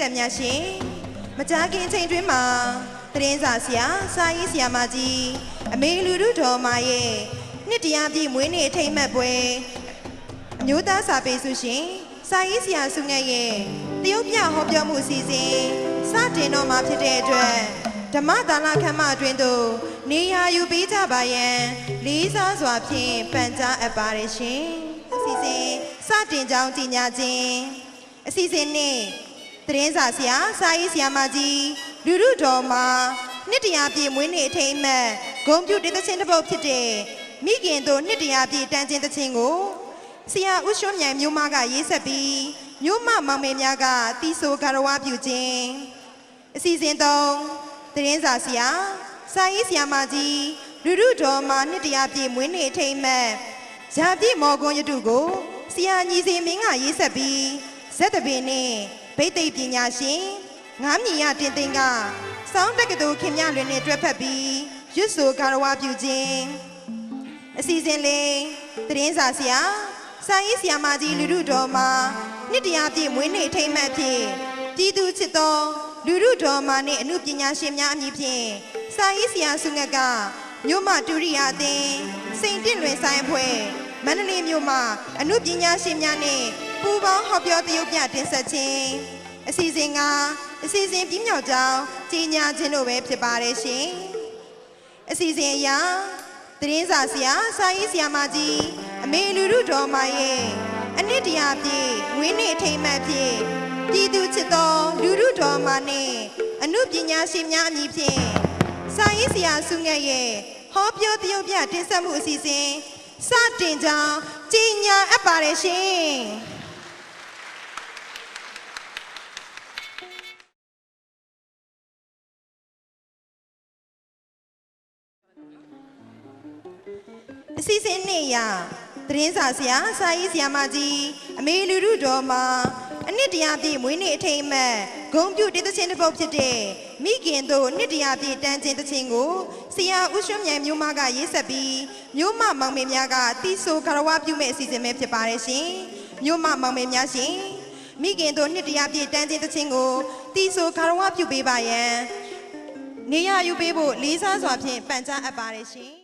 ရိသတ်များရှင်မကြာခင်အချိန်တွင်းမှာသတင်းစာဆရာစာရေးဆရာမကြီးအမေလူလူတော်မရဲ့နှစ်တရားပြည့်မွေးနေ့အထိမ်းအမှတ်ပွဲအမျိုးသားစာပေစုရှင်စာရေးဆရာစုငယ်ရဲ့တရုတ်ပြဟောပြောမှုအစီအစဉ်စတင်တော့မှာဖြစ်တဲ့အတွက်ဓမ္မဒါနခမ်းမအတွင်သို့နေရာယူပေးကြပါရန်လေးစားစွာဖြင့်ပန်ကြားအပ်ပါတယ်ရှင်အစီအစဉ်စတင်ကြောင်းကြီးညာခြင်းအစီအစဉ်နဲ့ သတင်းစာဆရာစာရေးဆရာမကြီးလူလူတော်မှာနှစ်တရာပြည့်မွေးနေ့အထိမ်းအမှတ်ဂုံပြူတေးသချင်းတစ်ပုဒ်ဖြစ်တဲ့မိခင်တို့နှစ်တရာပြည့်တန်းချင်းသချင်းကိုဆရာဦးရွှွမြိုင်မျိုးမကရေးဆက်ပြီးမျိုးမမောင်မယ်များကတီးဆိုဂရဝပြုခြင်းအစီအစဉ်သုံးသတင်းစာဆရာစာရေးဆရာမကြီးလူလူတော်မှာနှစ်တရာပြည့်မွေးနေ့အထိမ်းအမှတ်ဇာတိမော်ကွန်ရတုကိုဆရာညီစီမင်းကရေးဆက်ပြီးဇက်တပင်နဲ့ ဗိသိက်ပညာရှင်ငားမြင်ရတင်တင်ကစောင်းတက္ကသိုလ်ခင်မြလွင်နဲ့တွဲဖက်ပြီးရွတ်ဆိုဂါရဝပြုခြင်းအစီအစဉ်လေးသတင်းစာဆရာစာရေးဆရာမကြီးလူလူတော်မှာနှစ်တရားပြည့်မွေးနေ့အထိမ်းအမှတ်ဖြင့်ပြည်သူချစ်သောလူလူတော်မှာနဲ့အမှုပညာရှင်များအမည်ဖြင့်စာရေးဆရာစုငက်ကမြို့မတူရိယာအသင်းစိန်တင့်လွင်ဆိုင်အဖွဲ့မန္တလေးမြို့မှာအမှုပညာရှင်များနဲ့ ပူပေါင်းဟောပြောတရုပ်ပြတင်ဆက်ခြင်းအစီအစဉ်ကအစီအစဉ်ပြင်းမြောက်ကြောင်းကြီးညာခြင်းတို့ပဲဖြစ်ပါတယ်ရှင်အစီအစဉ်အရသတင်းစာဆရာစာရေးဆရာမကြီးအမေလူလူတော်မရဲ့အနှစ်တရာပြည့်ဝင်းနေ့အထိမ်းအမှတ်ဖြင့်ပြည်သူချစ်သောလူလူတော်မနဲ့အမှုပညာရှင်များအမည်ဖြင့်စာရေးဆရာစုငယ်ရဲ့ဟောပြောတရုပ်ပြတင်ဆက်မှုအစီအစဉ်စတင်ကြောင်းကြီးညာအပ်ပါတယ်ရှင် အစီအစဉ်နဲ့ရသတင်းစာဆရာစာရေးဆရာမကြီးအမေလူလူတော်မှာအနှစ်တရာပြည့်မွေးနေ့အထိမ်းအမှတ်ဂုံပြူတေးသချင်းတစ်ပုဒ်ဖြစ်တဲ့မိခင်တို့အနှစ်တရာပြည့်တန်းချင်းသချင်းကိုဆရာဦးရွှွမြိုင်မျိုးမကရေးဆက်ပြီးမျိုးမမောင်မေများကတီးဆိုခရဝပြုမဲ့အစီအစဉ်ပဲဖြစ်ပါတယ်ရှင်မျိုးမမောင်မေများရှင်မိခင်တို့နှစ်တရာပြည့်တန်းချင်းသချင်းကိုတီးဆိုခရဝပြုပေးပါရန်နေရယူပေးဖို့လေးစားစွာဖြင့်ပန်ကြားအပ်ပါတယ်ရှင်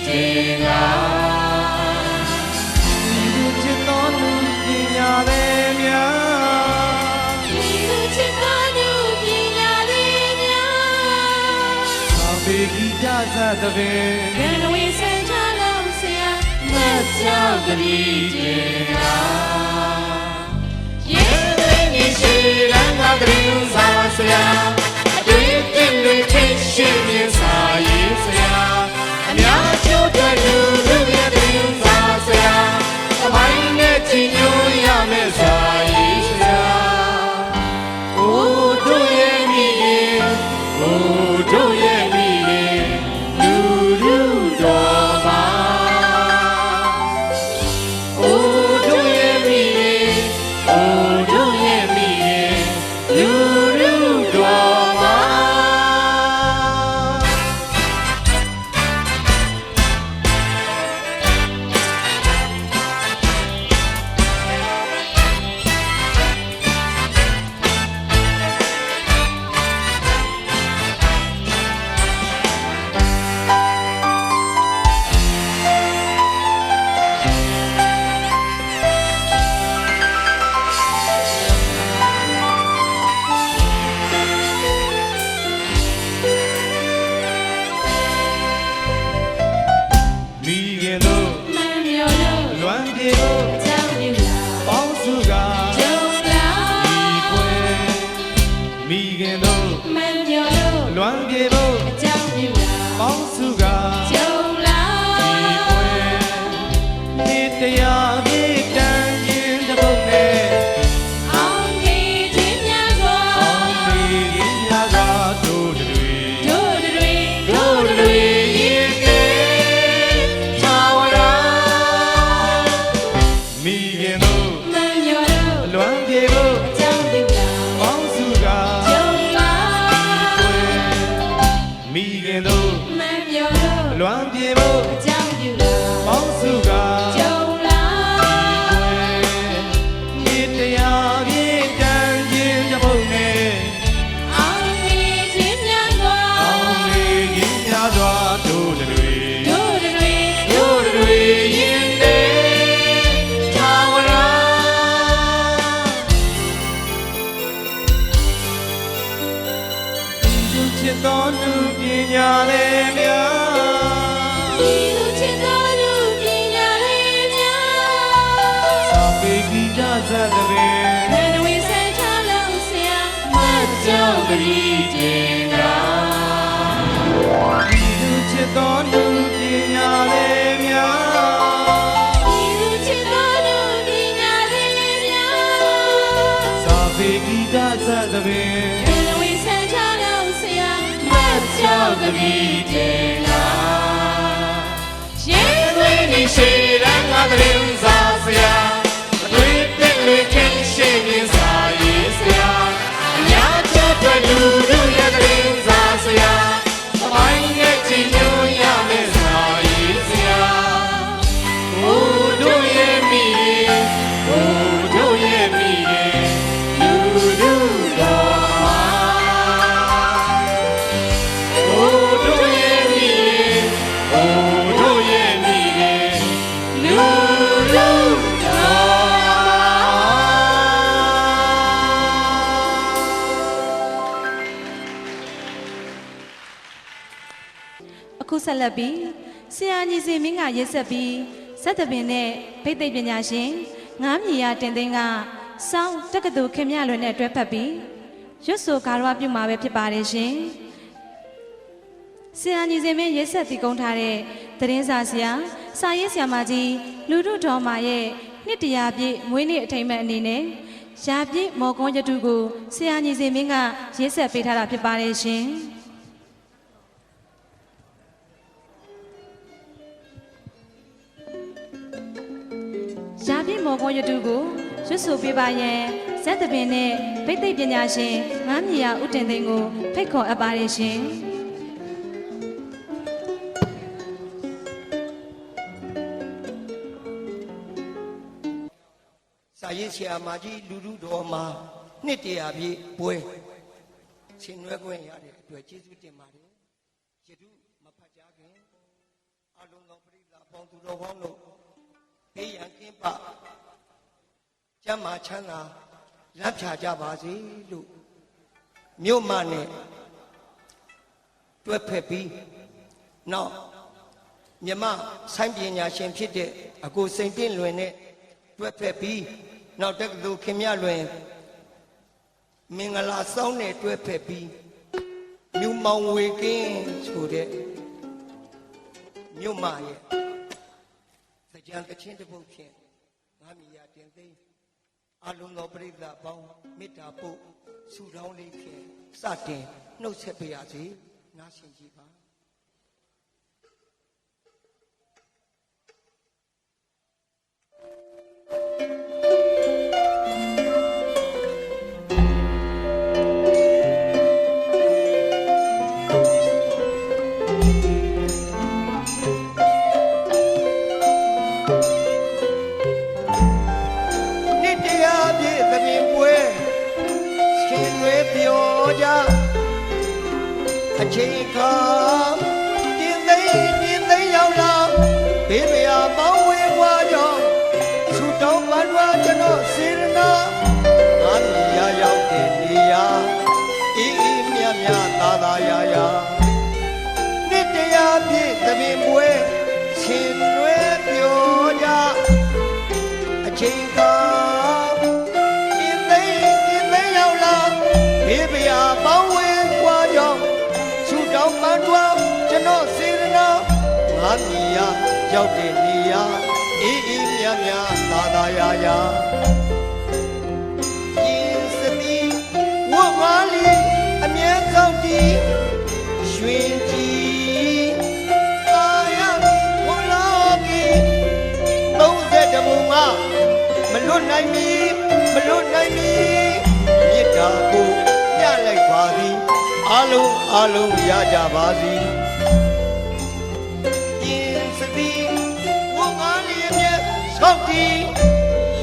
တတိတေကဒီလူချစ်သောလူပညာရဲ့များဒီလိုချစ်တော်တို့ပညာလေးများသာပေတိကြသတ္တပင်ကနဝေစံခလုံးဆရာမတ်ကြောင့်တတိတေကယေနေရှိရန်ကတရင်စာဆရာအတွေ့အကြုံတွေထိရှိမြင်စာရေး လူလူပြတင်စားဆရာသမိုင်းနဲ့ချီညိုရမယ်စာရေးဆရာကိုတို့ရဲ့မိရင်ကိုတို့ သူချစ်တော်သူပညာလည်းများဒီလူချစ်တော်လူပညာလေးများသာပေကိကြဇတ်တဲ့ဘယ်နှဝေးဆက်ချလို့ဆရာမကြောက်ကြည်တင်တာသူချစ်တော်သူပညာလည်းများဒီလူချစ်တော်လူပညာလေးများသာပေကိကြဇတ်တဲ့ဘယ်နှဝေးဆက်ချလို့ဆရာ မကြောက်ကြည်တင်တာရှင်သွေးနေရှေရန်ငါတရင်စားစရာအတွေ့အကြုံတွေခင်ရှ လက်ပြီးဆရာညီစီမင်းကရေးဆက်ပြီးဇက်တပင်နဲ့ဗိသိက်ပညာရှင်ငားမြေရတင်သိန်းကစောင်းတက္ကသိုလ်ခင်မြလွင်နဲ့တွဲဖက်ပြီးရွတ်ဆိုကာရဝပြုမှာပဲဖြစ်ပါတယ်ရှင်ဆရာညီစီမင်းရေးဆက်တည်ကုန်းထားတဲ့သတင်းစာဆရာစာရေးဆရာမကြီးလူထုတော်မာရဲ့နှစ်တရာပြည့်မွေးနေ့အထိမ်းအမှတ်အနေနဲ့ရာပြည့်မော်ကွန်းရတုကိုဆရာညီစီမင်းကရေးဆက်ပေးထားတာဖြစ်ပါတယ်ရှင် ရာပြည့်မော်ကွန်ရတုကိုရွတ်ဆိုပေးပါရန်ဇက်တပင်နဲ့ဗိသိက်ပညာရှင်ငားမြေရဥတင်သိန်းကိုဖိတ်ခေါ်အပ်ပါတယ်ရှင်စာရေးဆရာမကြီးလူလူတော်မှာနှစ်တရာပြည့်ပွဲဆင်နွှဲခွင့်ရတဲ့အတွက်ကျေးဇူးတင်ပါတယ်ယတုမဖတ်ကြခင်အလုံးစုံပြိဿပေါင်းသူတော်ကောင်းတို့ ဘေးရန်ကင်းပကျမ်းမာချမ်းသာလက်ဖြာကြပါစေလို့မြို့မနဲ့တွဲဖက်ပြီးနောက်မြမဆိုင်းပညာရှင်ဖြစ်တဲ့အကိုစိန်တင့်လွင်နဲ့တွဲဖက်ပြီးနောက်တက္ကသိုလ်ခင်မြလွင်မင်္ဂလာဆောင်နဲ့တွဲဖက်ပြီးမြူမောင်ဝေကင်းဆိုတဲ့မြို့မရဲ့ ကြံကချင်းတစ်ပုတ်ဖြင့်ငါမီယာတင်သိမ်းအလုံးသောပြိဿပေါင်းမေတ္တာပို့ဆုတောင်းလေးဖြင့်စတင်နှုတ်ဆက်ပါရစေနားဆင်ကြည့်ပါ သာသာယာယာနှစ်တရားပြည့်သမင်ပွဲရှင်တွေပြောကြအချိန်ကပြင်းသိမ်းပြင်းသိမ်းရောက်လာဘေးပြာပေါင်းဝဲကွာကြောင်းဆူတောင်းပန်းတွားကျွန်တော်စေရနာငါမြည်ရရောက်တဲ့နေရာအေးအေးမြမြသာသာယာယာ နိုင်မီမလွတ်နိုင်မီမေတ္တာကိုညလိုက်ပါသည်အလုံးအလုံးရကြပါစီယင်စတိဝငါလျက်မြတ်ဆောက်တည်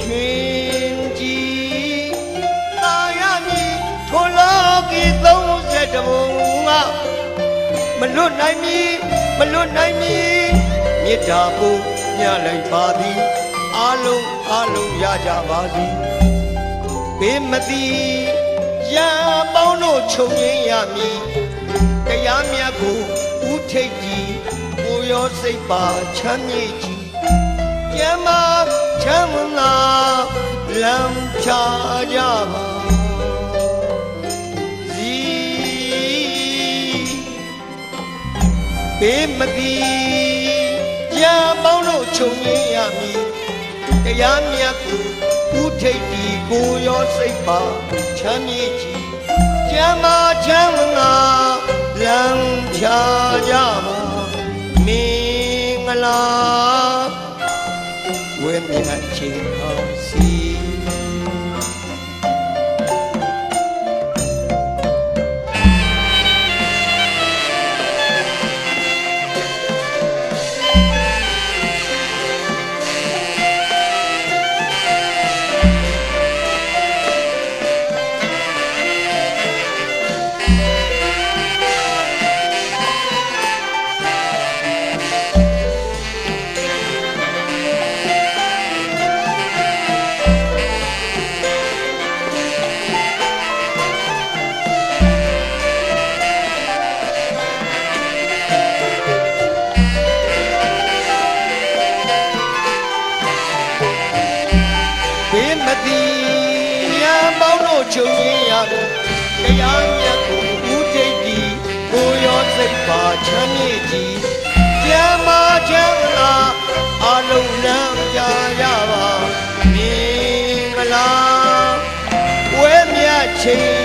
ရွှင်ကြည်တာရမည်ထိုလောကီ30တမုံကမလွတ်နိုင်မီမလွတ်နိုင်မီမေတ္တာကိုညလိုက်ပါသည်အလုံး အလုံးရကြပါစီဘေးမတိရန်ပေါင်းတို့ချုပ်ငင်းရမည်တရားမြတ်ကိုဥထိတ်ကြည်ကိုရောစိတ်ပါချမ်းမြေ့ကြည်ကျမ်းမာချမ်းသာလမ်းချကြပါစီဘေးမတိရန်ပေါင်းတို့ချုပ်ငင်းရမည် တရားမြတ်ကိုဥထိတ်ဒီကိုရောစိတ်ပါချမ်းမြေ့ကြည်ကျမ်းမာချမ်းသာလမ်းချကြပါမင်္ဂလာဝေမြတ်ချေအော လို့တရားမြတ်ကိုဦးထိပ်ဒီကိုရောစိတ်ပါချမ်းမြေ့ကြည်ကျမ်းမာချမ်းသာအလုံးလမ်းကြရပါမင်္ဂလာဝဲမြတ်ချိန်